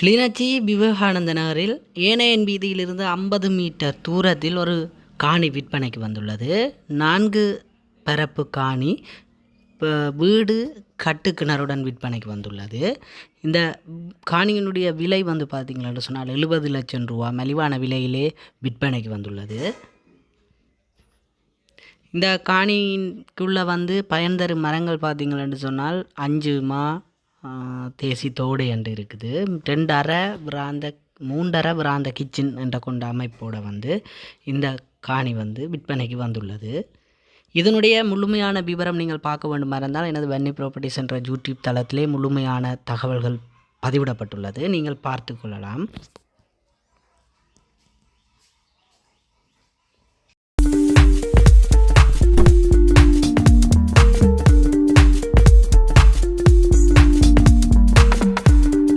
கிளிநொச்சி விவேகானந்த நகரில் ஏனையன் வீதியிலிருந்து ஐம்பது மீட்டர் தூரத்தில் ஒரு காணி விற்பனைக்கு வந்துள்ளது. நான்கு பரப்பு காணி வீடு வீடு கட்டுக்கிணறுடன் விற்பனைக்கு வந்துள்ளது. இந்த காணியினுடைய விலை வந்து பார்த்திங்களான்னு சொன்னால் எழுபது லட்சம் ரூபா மலிவான விலையிலே விற்பனைக்கு வந்துள்ளது. இந்த காணிக்குள்ளே வந்து பயன் தரும் மரங்கள் பார்த்தீங்களன்னு சொன்னால் அஞ்சு மா தேசி தோடு என்று இருக்குது. ரெண்டரை பிராந்த மூன்றரை பிராந்த கிச்சன் என்ற கொண்ட அமைப்போடு வந்து இந்த காணி வந்து விற்பனைக்கு வந்துள்ளது. இதனுடைய முழுமையான விவரம் நீங்கள் பார்க்க வேண்டுமா இருந்தால் எனது வன்னி ப்ராப்பர்ட்டிஸ் என்ற யூடியூப் தளத்திலே முழுமையான தகவல்கள் பதிவிடப்பட்டுள்ளது. நீங்கள் பார்த்து கொள்ளலாம்.